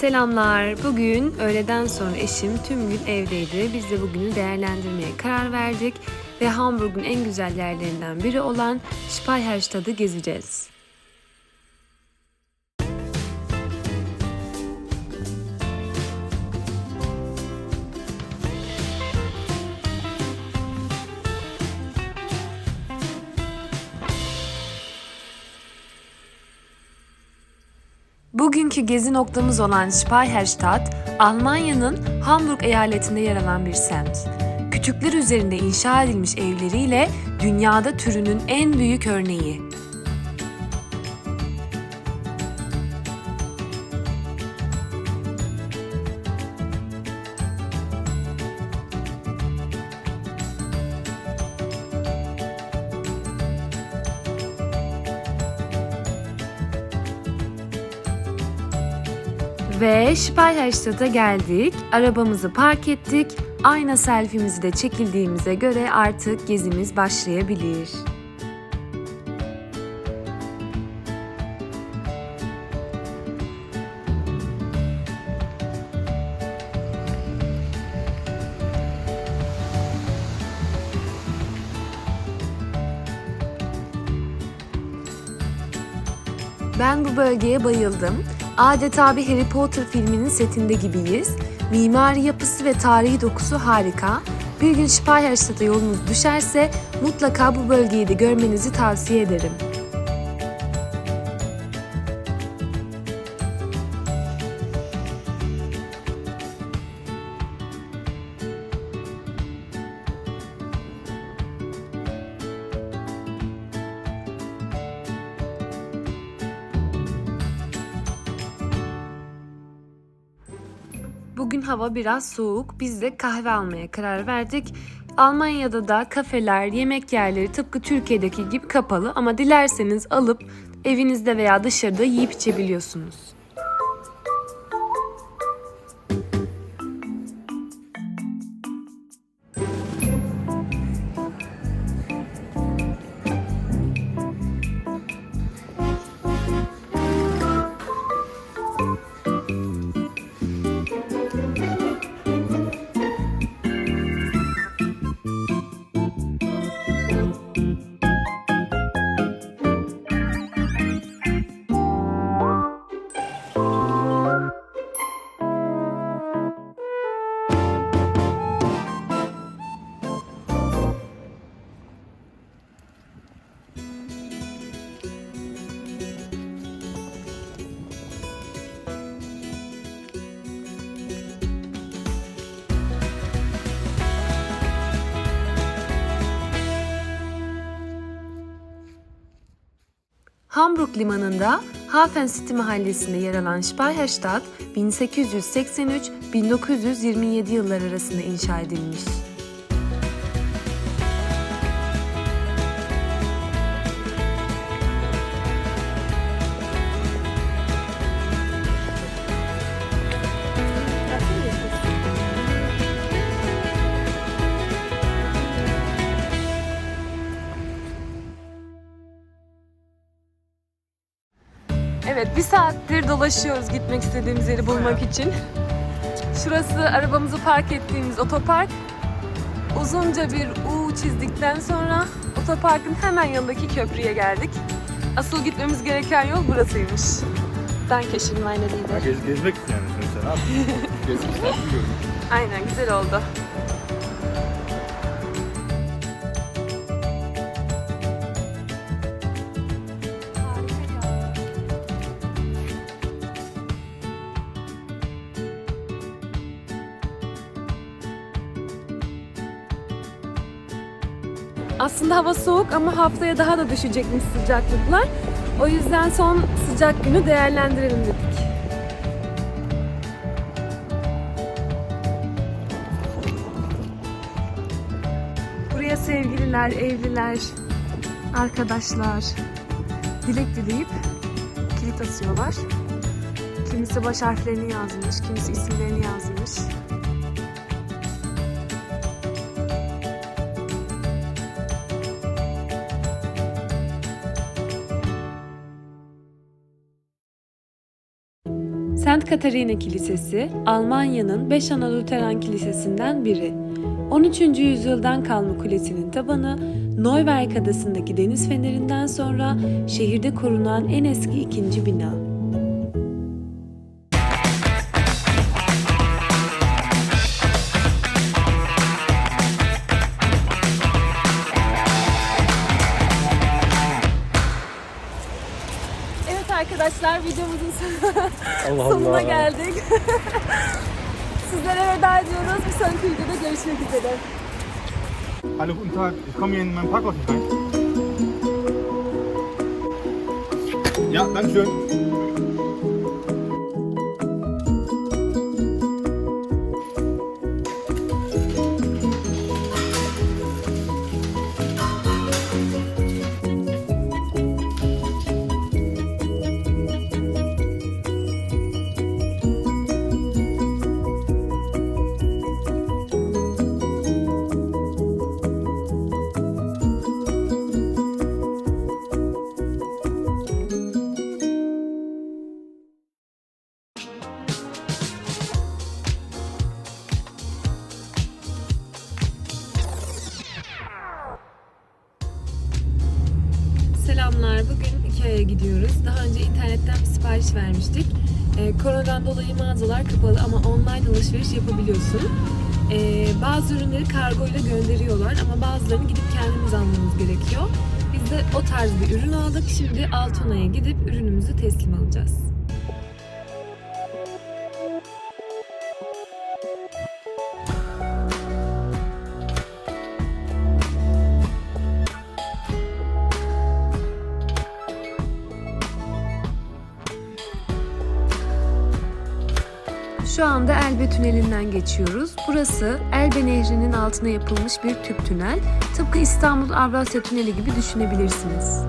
Selamlar. Bugün öğleden sonra eşim tüm gün evdeydi. Biz de bugünü değerlendirmeye karar verdik ve Hamburg'un en güzel yerlerinden biri olan Speicherstadt'ı gezeceğiz. Bugünkü gezi noktamız olan Speicherstadt, Almanya'nın Hamburg eyaletinde yer alan bir semt. Küçükler üzerinde inşa edilmiş evleriyle dünyada türünün en büyük örneği. Ve Speicherstadt'a geldik. Arabamızı park ettik. Ayna selfie'mizi de çekildiğimize göre artık gezimiz başlayabilir. Ben bu bölgeye bayıldım. Adeta bir Harry Potter filminin setinde gibiyiz. Mimari yapısı ve tarihi dokusu harika. Bir gün Speicherstadt'a yolunuz düşerse mutlaka bu bölgeyi de görmenizi tavsiye ederim. Bugün hava biraz soğuk. Biz de kahve almaya karar verdik. Almanya'da da kafeler, yemek yerleri tıpkı Türkiye'deki gibi kapalı ama dilerseniz alıp evinizde veya dışarıda yiyip içebiliyorsunuz. Hamburg limanında Hafen City mahallesinde yer alan Speicherstadt 1883-1927 yılları arasında inşa edilmiş. Evet, bir saattir dolaşıyoruz gitmek istediğimiz yeri bulmak için. Şurası arabamızı park ettiğimiz otopark. Uzunca bir U çizdikten sonra otoparkın hemen yanındaki köprüye geldik. Asıl gitmemiz gereken yol burasıymış. Dankeschön meine Ha, Liebe. gez, gezmek yani sonuçta ne yapayım? Gezmek istiyorum. Aynen güzel oldu. Aslında hava soğuk ama haftaya daha da düşecekmiş sıcaklıklar. O yüzden son sıcak günü değerlendirelim dedik. Buraya sevgililer, evliler, arkadaşlar dilek dileyip kilit asıyorlar. Kimisi baş harflerini yazmış, kimisi isimlerini yazmış. St. Katarina Kilisesi, Almanya'nın 5 ana Lutheran kilisesinden biri. 13. yüzyıldan kalma kulesinin tabanı, Neuwerk adasındaki deniz fenerinden sonra şehirde korunan en eski ikinci bina. Arkadaşlar videomuzun Allah sonuna geldik. Sizlere veda ediyoruz. Bir sonraki videoda görüşmek üzere. Hallo, guten Tag. Ich komme hier in meinen Parkhaus nicht rein. Ja, danke schön. Ikea'ya gidiyoruz. Daha önce internetten bir sipariş vermiştik. Ee, koronadan dolayı mağazalar kapalı ama online alışveriş yapabiliyorsun. Ee, bazı ürünleri kargo ile gönderiyorlar ama bazılarını gidip kendimiz almamız gerekiyor. Biz de o tarz bir ürün aldık. Şimdi Altona'ya gidip ürünümüzü teslim alacağız. Şu anda Elbe Tüneli'nden geçiyoruz. Burası Elbe Nehri'nin altına yapılmış bir tüp tünel. Tıpkı İstanbul Avrasya Tüneli gibi düşünebilirsiniz.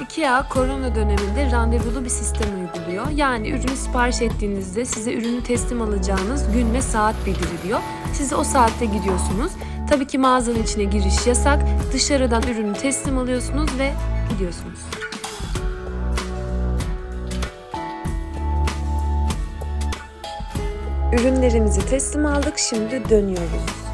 IKEA korona döneminde randevulu bir sistem uyguluyor. Yani ürünü sipariş ettiğinizde size ürünü teslim alacağınız gün ve saat bildiriliyor. Siz o saatte gidiyorsunuz. Tabii ki mağazanın içine giriş yasak. Dışarıdan ürünü teslim alıyorsunuz ve gidiyorsunuz. Ürünlerimizi teslim aldık. Şimdi dönüyoruz.